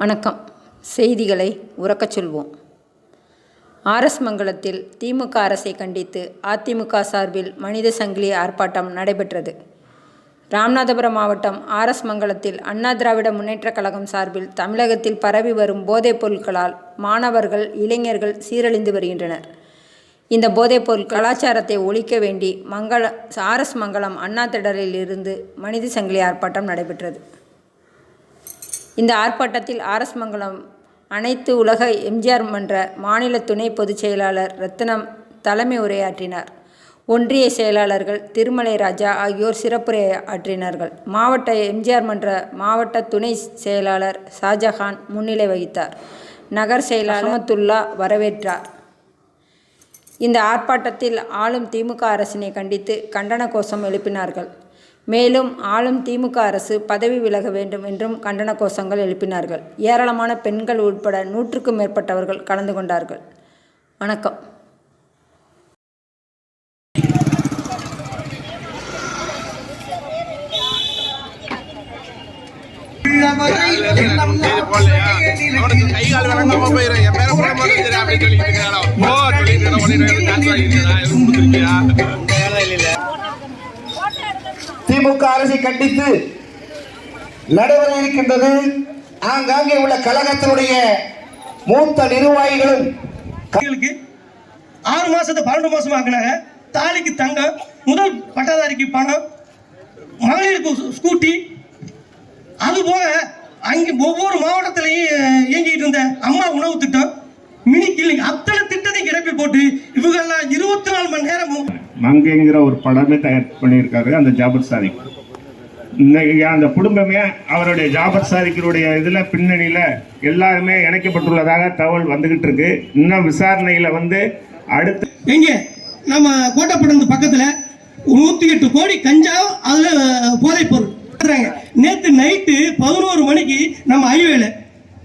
வணக்கம். செய்திகளை உறக்கச் சொல்வோம். ஆர்எஸ் மங்கலத்தில் திமுக அரசை கண்டித்து அதிமுக சார்பில் மனித சங்கிலி ஆர்ப்பாட்டம் நடைபெற்றது. ராமநாதபுரம் மாவட்டம் ஆர்எஸ் மங்கலத்தில் அண்ணா திராவிட முன்னேற்றக் கழகம் சார்பில் தமிழகத்தில் பரவி வரும் போதைப் பொருட்களால் மாணவர்கள் இளைஞர்கள் சீரழிந்து வருகின்றனர். இந்த போதைப்பொருள் கலாச்சாரத்தை ஒழிக்க வேண்டி மங்கள ஆர்எஸ் மங்கலம் அண்ணா திடலில் இருந்து மனித சங்கிலி ஆர்ப்பாட்டம் நடைபெற்றது. இந்த ஆர்ப்பாட்டத்தில் ஆர்எஸ் மங்கலம் அனைத்து உலக எம்ஜிஆர் மன்ற மாநில துணை பொதுச் செயலாளர் ரத்னம் தலைமை உரையாற்றினார். ஒன்றிய செயலாளர்கள் திருமலை ராஜா ஆகியோர் சிறப்புரை ஆற்றினார்கள். மாவட்ட எம்ஜிஆர் மன்ற மாவட்ட துணை செயலாளர் ஷாஜஹான் முன்னிலை வகித்தார். நகர் செயலாளர் அஹமத்துல்லா வரவேற்றார். இந்த ஆர்ப்பாட்டத்தில் ஆளும் திமுக அரசினை கண்டித்து கண்டன கோஷம் எழுப்பினார்கள். மேலும் ஆளும் திமுக அரசு பதவி விலக வேண்டும் என்றும் கண்டன கோஷங்கள் எழுப்பினார்கள். ஏராளமான பெண்கள் உட்பட நூற்றுக்கும் மேற்பட்டவர்கள் கலந்து கொண்டார்கள். வணக்கம். கை கால் போயிடும் என் பேரை அப்படின்னு சொல்லிட்டு ஓ சொல்லிட்டு திமுக அரசை கண்டித்து நடைபெற இருக்கின்றது. ஆங்காங்கே உள்ள கழகத்தினுடைய மூத்த நிர்வாகிகளும் ஆறு மாசத்தை பன்னெண்டு மாசம் ஆக்குனாங்க. தாலிக்கு தங்கம் முதல் பட்டாதாரிக்கு பணம் மகளிருக்கு ஸ்கூட்டி. அது போக அங்கே ஒவ்வொரு மாவட்டத்திலையும் இயங்கிட்டு இருந்த அம்மா உணவு திட்டம் மினி கிளினிக் அத்தனை திட்டத்தையும் கிளப்பி போட்டு இவங்கெல்லாம் இருபத்தி நாலு மணி நேரமும் மங்கைங்கிற ஒரு படமே தயார் பண்ணியிருக்காரு அந்த ஜாபர் சாதிக். இன்னைக்கு அந்த குடும்பமே அவருடைய ஜாபர் சாதிக்கருடைய இதில் பின்னணியில் எல்லாருமே இணைக்கப்பட்டுள்ளதாக தகவல் வந்துகிட்டு இருக்கு. இன்னும் விசாரணையில் வந்து அடுத்து எங்க? நம்ம கோட்டப்படம் பக்கத்தில் நூத்தி எட்டு கோடி கஞ்சா அதுல போதைப் பொருள் நேற்று நைட்டு பதினோரு மணிக்கு நம்ம ஹைவேல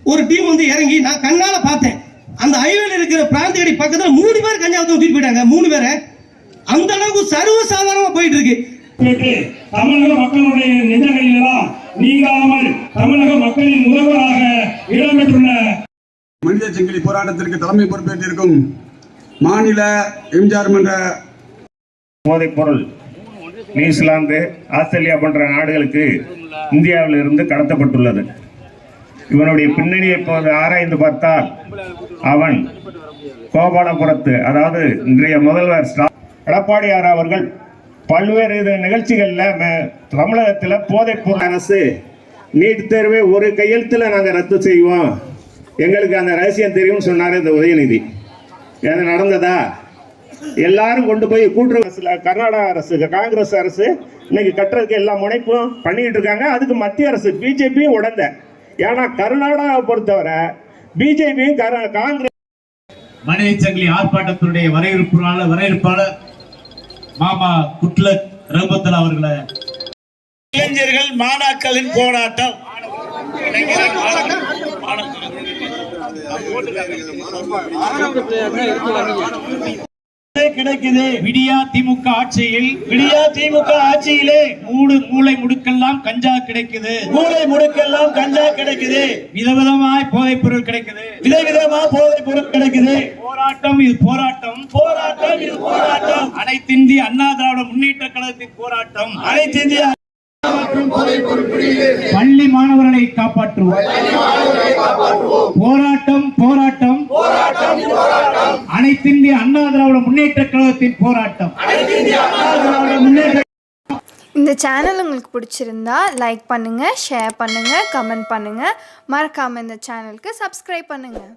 ஒரு டீம் வந்து இறங்கி நான் கண்ணால பார்த்தேன். அந்த ஹைவேல இருக்கிற பிராந்தியடி பக்கத்தில் மூணு பேர் கஞ்சா தூக்கிட்டு போயிட்டாங்க. மூணு பேரை. அந்த அளவுக்கு சர்வ சாதாரணமா போயிட்டு இருக்கு தமிழக மக்களுடைய நெஞ்சங்களிலெல்லாம் நீங்காமல் தமிழக மக்களின் முதல்வராக இடம்பெற்றுள்ள மனித சங்கிலி போராட்டத்திற்கு தலைமை பொறுப்பேற்றிருக்கும் மாநில எம்ஜிஆர் மன்ற போதைப் பொருள் நியூசிலாந்து ஆஸ்திரேலியா போன்ற நாடுகளுக்கு இந்தியாவில் இருந்து கடத்தப்பட்டுள்ளது. இவனுடைய பின்னணியை இப்போது ஆராய்ந்து பார்த்தால் அவன் கோபாலபுரத்து அதாவது இன்றைய முதல்வர் ஸ்டா- எடப்பாடியார் அவர்கள் பல்வேறு இது நிகழ்ச்சிகளில் தமிழகத்தில் போதைப் அரசு நீட் தேர்வை ஒரு கையெழுத்தில் நாங்கள் ரத்து செய்வோம். எங்களுக்கு அந்த ரகசியம் தெரியும்னு சொன்னார் இந்த உதயநிதி. அது நடந்ததா? எல்லாரும் கொண்டு போய் கூட்டுறவு அரசுல கர்நாடக அரசு காங்கிரஸ் அரசு இன்னைக்கு கட்டுறதுக்கு எல்லா முனைப்பும் பண்ணிக்கிட்டு இருக்காங்க. அதுக்கு மத்திய அரசு பிஜேபியும் உடந்த. ஏன்னா கர்நாடகாவை பொறுத்தவரை பிஜேபியும் காங்கிரஸ் மனித சங்கிலி ஆர்ப்பாட்டத்தினுடைய வரவேற்பாளர் வரவேற்பாளர் மாமா குட்லக் ரஹமத்துல்லா அவர்களை இளைஞர்கள் மாணாக்களின் போராட்டம். கிடைக்குது. விடியா திமுக ஆட்சியில் விடியா திமுக ஆட்சியிலே மூடு மூளை முடுக்கெல்லாம் கஞ்சா கிடைக்குது. மூளை முடுக்கெல்லாம் கஞ்சா கிடைக்குது. விதவிதமாய் போதைப் பொருள் கிடைக்குது. விதவிதமா போதைப் பொருள் கிடைக்குது. போராட்டம் இது போராட்டம். போராட்டம் இது போராட்டம். அனைத்திந்திய அண்ணா திராவிட முன்னேற்ற கழகத்தின் போராட்டம். அனைத்து இந்திய பள்ளி மாணவர்களை காப்பாற்றுவோம். போராட்டம் போராட்டம். அனைத்திந்திய அண்ணா திராவிட முன்னேற்ற கழகத்தின் போராட்டம். இந்த சேனல் உங்களுக்கு பிடிச்சிருந்தா லைக் பண்ணுங்கள் ஷேர் பண்ணுங்கள் கமெண்ட் பண்ணுங்கள் மறக்காமல் இந்த சேனலுக்கு சப்ஸ்கிரைப் பண்ணுங்கள்